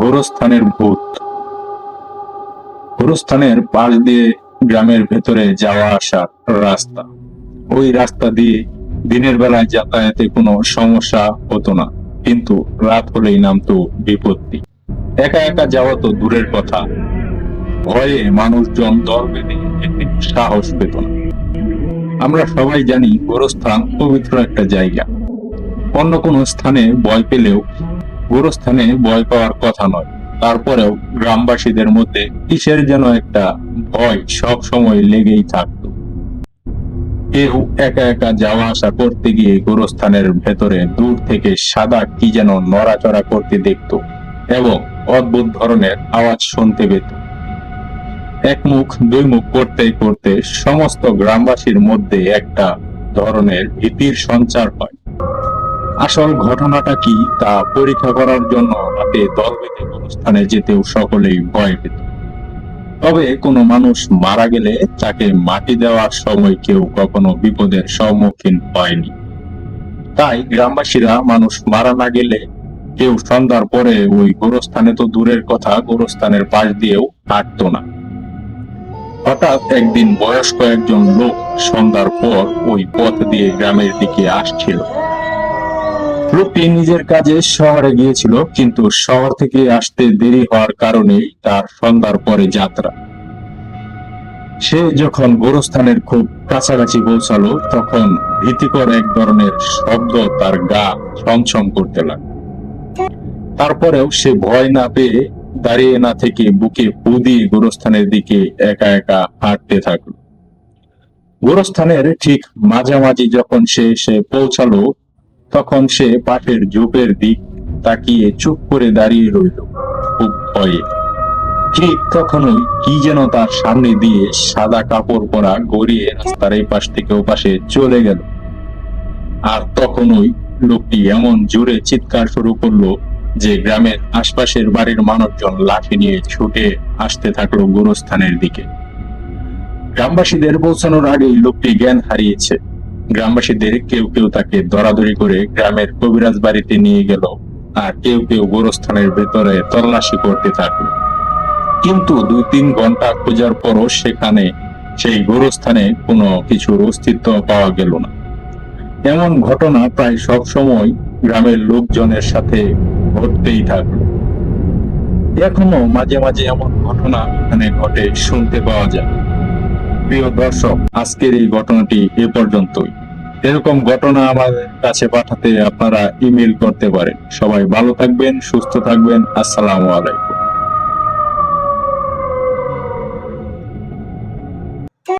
গোরস্থানের ভূত। গোরস্থানের পাশ দিয়ে গ্রামের ভেতরে যাওয়া আসার রাস্তা। ওই রাস্তা দিয়ে দিনের বেলায় যাতায়াতে কোনো সমস্যা হতো না, কিন্তু রাত হলেই নামতো বিপত্তি। একা একা যাওয়া তো দূরের কথা। ভয়ে মানুষজন দল বেঁধে সাহস পেত না। আমরা সবাই জানি গোরস্থান পবিত্র একটা জায়গা। অন্য কোনো স্থানে ভয় পেলেও গোরস্থানে ভয় পাওয়ার কথা নয়। তারপরেও গ্রামবাসীদের মধ্যে কিসের যেন একটা ভয় সব সময় লেগেই থাকতো। কেউ একা একা যাওয়া আসা করতে গিয়ে গোরস্থানের ভেতরে দূর থেকে সাদা কি যেন নড়াচড়া করতে দেখতো এবং অদ্ভুত ধরনের আওয়াজ শুনতে পেত। এক মুখ, দুই মুখ করতে করতে সমস্ত গ্রামবাসীর মধ্যে একটা ধরনের ভীতির সঞ্চার হয়। আসল ঘটনাটা কি তা পরীক্ষা করার জন্য রাতে দল বেঁধে অনুষ্ঠানে যেতেও সকলেই ভয় পেত। তবে কোনো মানুষ মারা গেলে তাকে মাটি দেওয়ার সময় কেউ কখনো বিপদের সম্মুখীন হয়নি। তাই গ্রামবাসীরা মানুষ মারা না গেলে কেউ সন্ধ্যার পরে ওই গোরস্থানে তো দূরের কথা, গোরস্থানের পাশ দিয়েও হাঁটতো না। হঠাৎ একদিন বয়স্ক একজন লোক সন্ধ্যার পর ওই পথ দিয়ে গ্রামের দিকে আসছিল। লোকটি নিজের কাজে শহরে গিয়েছিল, কিন্তু শহর থেকে আসতে দেরি হওয়ার কারণে তার সন্ধ্যার পরে যাত্রা। সে যখন গোরস্থানের খুব কাছাকাছি পৌঁছালো, তখন ভীতিকর এক ধরনের শব্দ তার গা ছমছম করতে লাগল। তারপরেও সে ভয় না পেয়ে দাঁড়িয়ে না থেকে বুকে পু দিয়ে গোরস্থানের দিকে একা একা হাঁটতে থাকল। গোরস্থানের ঠিক মাঝামাঝি যখন সে এসে পৌঁছালো তখন সে পাশের ঝোপের দিক তাকিয়ে চুপ করে দাঁড়িয়ে রইল, খুব ভয়ে। ঠিক তখনই কি যেন তার সামনে দিয়ে সাদা কাপড় পরা গড়িয়ে রাস্তার এই পাশ থেকে ও পাশে চলে গেল। আর তখনই লোকটি এমন জোরে চিৎকার শুরু করল যে গ্রামের আশপাশের বাড়ির মানুষজন লাঠি নিয়ে ছুটে আসতে থাকল গোরস্থানের দিকে। গ্রামবাসীদের পৌঁছানোর আগেই লোকটি জ্ঞান হারিয়েছে। গ্রামবাসীদের কেউ কেউ তাকে দরাদরি করে গ্রামের কবিরাজ বাড়িতে নিয়ে গেল আর কেউ কেউ গোরস্থানের ভেতরে তল্লাশি করতে থাকল। কিন্তু দুই তিন ঘণ্টা খোঁজার পরও সেখানে সেই গোরস্থানে কোনো কিছুর অস্তিত্ব পাওয়া গেল না। এমন ঘটনা প্রায় সব সময় গ্রামের লোকজনের সাথে ঘটতেই থাকল। এখনও মাঝে মাঝে এমন ঘটনা এখানে ঘটে শুনতে পাওয়া যায়। প্রিয় দর্শক, আজকের এই ঘটনাটি এ পর্যন্তই। এরকম ঘটনা আমাদের কাছে পাঠাতে আপনারা ইমেল করতে পারেন। সবাই ভালো থাকবেন, সুস্থ থাকবেন। আসসালামু আলাইকুম।